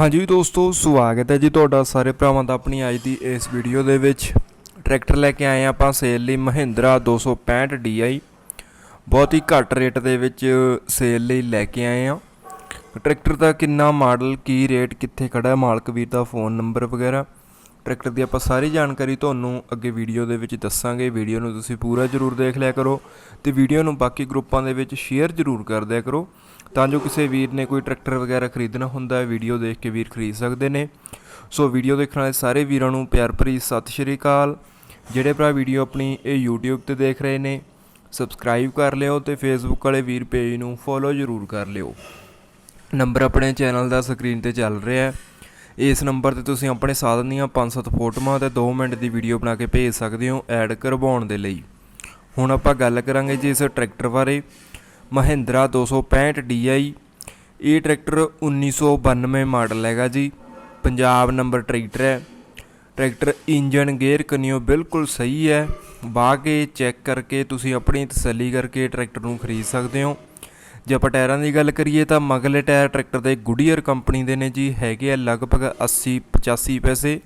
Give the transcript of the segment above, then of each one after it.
ਹਾਂਜੀ ਦੋਸਤੋ, ਸਵਾਗਤ ਹੈ ਜੀ ਤੁਹਾਡਾ ਸਾਰੇ ਭਰਾਵਾਂ ਦਾ ਆਪਣੀ ਅੱਜ ਦੀ ਇਸ ਵੀਡੀਓ ਦੇ ਵਿੱਚ। ਟਰੈਕਟਰ ਲੈ ਕੇ ਆਏ ਹਾਂ ਆਪਾਂ ਸੇਲ ਲਈ ਮਹਿੰਦਰਾ 265 DI ਬਹੁਤ ਹੀ ਘੱਟ ਰੇਟ ਦੇ ਵਿੱਚ ਸੇਲ ਲਈ ਲੈ ਕੇ ਆਏ ਹਾਂ। ਟਰੈਕਟਰ ਦਾ ਕਿੰਨਾ ਮਾਡਲ, ਕੀ ਰੇਟ ਕਿੱਥੇ ਖੜਾ ਹੈ, ਮਾਲਕ ਵੀਰ ਦਾ ਫੋਨ ਨੰਬਰ ਵਗੈਰਾ। ਟਰੈਕਟਰ ਦੀ ਆਪਾਂ ਸਾਰੀ ਜਾਣਕਾਰੀ ਤੁਹਾਨੂੰ ਅੱਗੇ ਵੀਡੀਓ ਦੇ ਵਿੱਚ ਦੱਸਾਂਗੇ। ਵੀਡੀਓ ਨੂੰ ਤੁਸੀਂ ਪੂਰਾ ਜ਼ਰੂਰ ਦੇਖ ਲਿਆ ਕਰੋ ਤੇ ਵੀਡੀਓ ਨੂੰ ਬਾਕੀ ਗਰੁੱਪਾਂ ਦੇ ਵਿੱਚ ਸ਼ੇਅਰ ਜ਼ਰੂਰ ਕਰ ਦਿਆ ਕਰੋ ਤਾਂ ਜੋ ਕਿਸੇ ਵੀਰ ਨੇ ਕੋਈ ਟਰੈਕਟਰ ਵਗੈਰਾ ਖਰੀਦਣਾ ਹੁੰਦਾ ਹੈ ਵੀਡੀਓ ਦੇਖ ਕੇ ਵੀਰ ਖਰੀਦ ਸਕਦੇ ਨੇ। ਸੋ ਵੀਡੀਓ ਦੇਖਣ ਵਾਲੇ ਸਾਰੇ ਵੀਰਾਂ ਨੂੰ ਪਿਆਰ ਭਰੀ ਸਤਿ ਸ਼੍ਰੀ ਅਕਾਲ। ਜਿਹੜੇ ਭਰਾ ਵੀਡੀਓ ਆਪਣੀ ਇਹ YouTube ਤੇ ਦੇਖ ਰਹੇ ਨੇ ਸਬਸਕ੍ਰਾਈਬ ਕਰ ਲਿਓ ਤੇ Facebook ਵਾਲੇ ਵੀਰ ਪੇਜ ਨੂੰ ਫੋਲੋ ਜ਼ਰੂਰ ਕਰ ਲਿਓ। ਨੰਬਰ ਆਪਣੇ ਚੈਨਲ ਦਾ ਸਕਰੀਨ ਤੇ ਚੱਲ ਰਿਹਾ ਹੈ। ਇਸ ਨੰਬਰ ਤੇ ਤੁਸੀਂ ਆਪਣੇ ਸਾਧਨ ਦੀਆਂ 5-7 ਫੋਟੋਆਂ ਤੇ 2 ਮਿੰਟ ਦੀ ਵੀਡੀਓ ਬਣਾ ਕੇ ਭੇਜ ਸਕਦੇ ਹੋ ਐਡ ਕਰਵਾਉਣ ਦੇ ਲਈ। ਹੁਣ ਆਪਾਂ ਗੱਲ ਕਰਾਂਗੇ ਜੀ ਇਸ ਟਰੈਕਟਰ ਬਾਰੇ। ਮਹਿੰਦਰਾ 265 DI ਇਹ ਟਰੈਕਟਰ 1992 ਮਾਡਲ ਹੈਗਾ ਜੀ। ਪੰਜਾਬ ਨੰਬਰ ਟਰੈਕਟਰ ਹੈ। ਟਰੈਕਟਰ ਇੰਜਨ ਗੇਅਰ ਕਨਿਓ ਬਿਲਕੁਲ ਸਹੀ ਹੈ। ਵਾਹ ਕੇ ਚੈੱਕ ਕਰਕੇ ਤੁਸੀਂ ਆਪਣੀ ਤਸੱਲੀ ਕਰਕੇ ਟਰੈਕਟਰ ਨੂੰ ਖਰੀਦ ਸਕਦੇ ਹੋ। ਜੇ ਆਪਾਂ ਟਾਇਰਾਂ ਦੀ ਗੱਲ ਕਰੀਏ ਤਾਂ ਮਗਲੇ ਟਾਇਰ ਟਰੈਕਟਰ ਦੇ ਗੁਡੀਅਰ ਕੰਪਨੀ ਦੇ ਨੇ ਜੀ, ਹੈਗੇ ਆ ਲਗਭਗ 80 85 ਪੈਸੇ।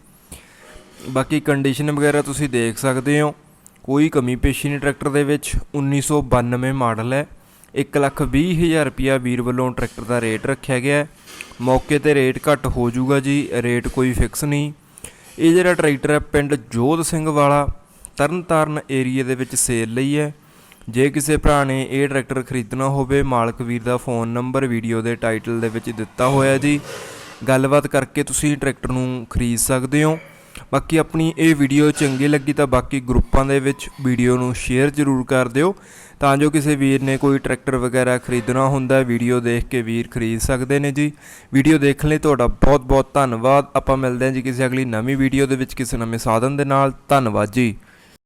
ਬਾਕੀ ਕੰਡੀਸ਼ਨ ਵਗੈਰਾ ਤੁਸੀਂ ਦੇਖ ਸਕਦੇ ਹੋ। ਕੋਈ ਕਮੀ ਪੇਸ਼ੀ ਨਹੀਂ ਟਰੈਕਟਰ ਦੇ ਵਿੱਚ। 1992 ਮਾਡਲ ਹੈ। 120000 ਰੁਪਿਆ ਵੀਰ ਵੱਲੋਂ ਟਰੈਕਟਰ ਦਾ ਰੇਟ ਰੱਖਿਆ ਗਿਆ ਮੌਕੇ ਤੇ ਰੇਟ ਘੱਟ ਹੋ ਜਾਊਗਾ ਜੀ, ਰੇਟ ਕੋਈ ਫਿਕਸ ਨਹੀਂ। ਇਹ ਜਿਹੜਾ ਟਰੈਕਟਰ ਹੈ, ਪਿੰਡ ਜੋਧ ਸਿੰਘ ਵਾਲਾ, ਤਰਨਤਾਰਨ ਏਰੀਆ ਦੇ ਵਿੱਚ ਸੇਲ ਲਈ ਹੈ। ਜੇ ਕਿਸੇ ਭਰਾ ਨੇ ਇਹ ਟਰੈਕਟਰ ਖਰੀਦਣਾ ਹੋਵੇ, ਮਾਲਕ ਵੀਰ ਦਾ ਫੋਨ ਨੰਬਰ ਵੀਡੀਓ ਦੇ ਟਾਈਟਲ ਦੇ ਵਿੱਚ ਦਿੱਤਾ ਹੋਇਆ ਜੀ। ਗੱਲਬਾਤ ਕਰਕੇ ਤੁਸੀਂ ਟਰੈਕਟਰ ਨੂੰ ਖਰੀਦ ਸਕਦੇ ਹੋ। ਬਾਕੀ ਆਪਣੀ ਇਹ ਵੀਡੀਓ ਚੰਗੀ ਲੱਗੀ ਤਾਂ ਬਾਕੀ ਗਰੁੱਪਾਂ ਦੇ ਵਿੱਚ ਵੀਡੀਓ ਨੂੰ ਸ਼ੇਅਰ ਜ਼ਰੂਰ ਕਰ ਦਿਓ। ਤਾਂ ਜੋ ਕਿਸੇ ਵੀਰ ਨੇ ਕੋਈ ਟਰੈਕਟਰ ਵਗੈਰਾ ਖਰੀਦਣਾ ਹੁੰਦਾ, ਵੀਡੀਓ ਦੇਖ ਕੇ ਵੀਰ ਖਰੀਦ ਸਕਦੇ ਨੇ ਜੀ। ਵੀਡੀਓ ਦੇਖਣ ਲਈ ਤੁਹਾਡਾ ਬਹੁਤ ਬਹੁਤ ਧੰਨਵਾਦ। ਆਪਾਂ ਮਿਲਦੇ ਹਾਂ ਜੀ ਕਿਸੇ ਅਗਲੀ ਨਵੀਂ ਵੀਡੀਓ ਦੇ ਵਿੱਚ ਕਿਸੇ ਨਵੇਂ ਸਾਧਨ ਦੇ ਨਾਲ। ਧੰਨਵਾਦ ਜੀ।